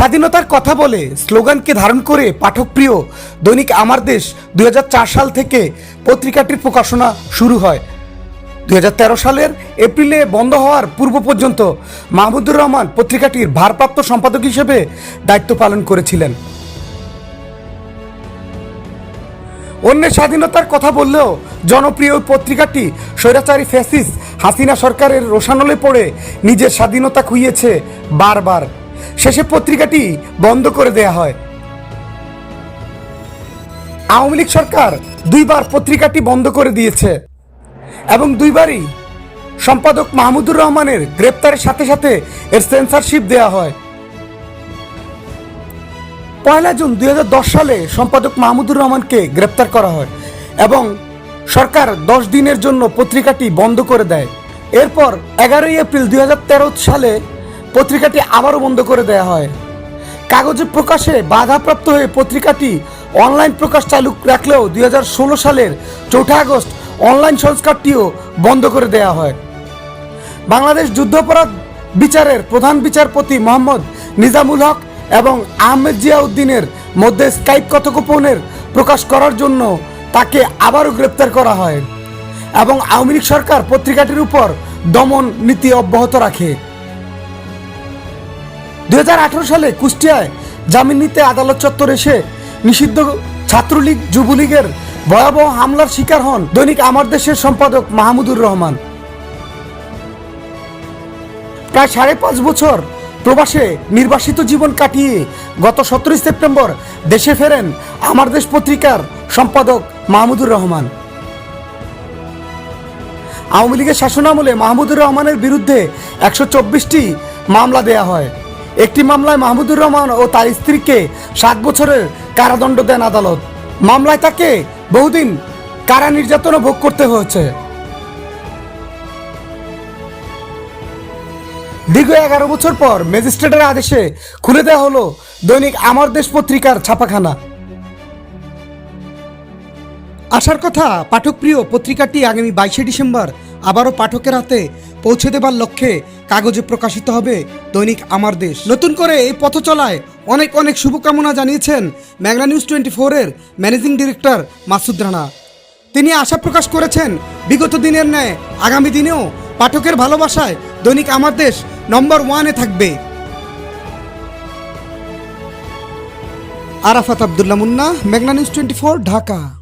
স্বাধীনতার কথা বলে স্লোগানকে ধারণ করে পাঠকপ্রিয় দৈনিক আমার দেশ দুই হাজার চার সাল থেকে পত্রিকাটির প্রকাশনা শুরু হয়। দুই হাজার তেরো সালের এপ্রিলে বন্ধ হওয়ার পূর্ব পর্যন্ত মাহমুদুর রহমান পত্রিকাটির ভারপ্রাপ্ত সম্পাদক হিসেবে দায়িত্ব পালন করেছিলেন। অন্যের স্বাধীনতার কথা বললেও জনপ্রিয় পত্রিকাটি স্বৈরাচারী ফ্যাসিস হাসিনা সরকারের রোশানলে পড়ে নিজের স্বাধীনতা খুইয়েছে বারবার। শেষে পত্রিকাটি বন্ধ করে দেয়া হয়। আওয়ামী লীগ সরকার দুইবার পত্রিকাটি বন্ধ করে দিয়েছে এবং দুইবারই সম্পাদক মাহমুদুর রহমানের গ্রেপ্তারের সাথে সাথে এর সেন্সারশিপ দেয়া হয়। পয়লা জুন দুই হাজার দশ সালে সম্পাদক মাহমুদুর রহমানকে গ্রেপ্তার করা হয় এবং সরকার দশ দিনের জন্য পত্রিকাটি বন্ধ করে দেয়। এরপর এগারোই এপ্রিল দুই হাজার তেরো সালে পত্রিকাটি আবারও বন্ধ করে দেয়া হয়। কাগজে প্রকাশে বাধাপ্রাপ্ত হয়ে পত্রিকাটি অনলাইন প্রকাশ চালু রাখলেও দুই হাজার ষোলো সালের চৌঠা আগস্ট অনলাইন সংস্কারটিও বন্ধ করে দেয়া হয়। বাংলাদেশ যুদ্ধাপরাধ বিচারের প্রধান বিচারপতি মোহাম্মদ নিজামুল হক এবং আহমেদ জিয়াউদ্দিনের মধ্যে স্কাইপ কথোপকথনের প্রকাশ করার জন্য তাকে আবারও গ্রেপ্তার করা হয় এবং আওয়ামী লীগ সরকার পত্রিকাটির উপর দমন নীতি অব্যাহত রাখে। দুই হাজার আঠারো সালে কুষ্টিয়ায় জামিন নিতে আদালত চত্বর এসে নিষিদ্ধ ছাত্রলীগ, যুবলীগের ভয়াবহ হামলার শিকার হন দৈনিক আমার দেশের সম্পাদক মাহমুদুর রহমান। প্রায় সাড়ে পাঁচ বছর প্রবাসে নির্বাসিত জীবন কাটিয়ে গত সতেরোই সেপ্টেম্বর দেশে ফেরেন আমার দেশ পত্রিকার সম্পাদক মাহমুদুর রহমান। আওয়ামী লীগের শাসনামলে মাহমুদুর রহমানের বিরুদ্ধে একশো চব্বিশটি মামলা দেয়া হয়। একটি মামলায় মাহমুদুর রহমান ও তার স্ত্রীকে সাত বছরের কারাদণ্ড দেন আদালত। মামলায় তাকে বহুদিন কারা নির্যাতনও ভোগ করতে হয়েছে। দীর্ঘ এগারো বছর পর ম্যাজিস্ট্রেটের আদেশে খুলে দেওয়া হলো দৈনিক আমার দেশ পত্রিকার ছাপাখানা। আসার কথা, পাঠকপ্রিয় পত্রিকাটি আগামী বাইশে ডিসেম্বর আবারও পাঠকের হাতে পৌঁছে দেবার লক্ষ্যে কাগজে প্রকাশিত হবে দৈনিক আমার দেশ। নতুন করে এই পথ চলায় অনেক অনেক শুভকামনা জানিয়েছেন ম্যাংলা নিউজ টোয়েন্টি ফোরের ম্যানেজিং ডিরেক্টর মাসুদ রানা। তিনি আশা প্রকাশ করেছেন, বিগত দিনের ন্যায় আগামী দিনেও পাঠকের ভালোবাসায় দৈনিক আমার দেশ নম্বর ওয়ানে থাকবে। আরাফাত আবদুল্লাহ মুন্না মেঘনা নিউজ টোয়েন্টি ফোর, ঢাকা।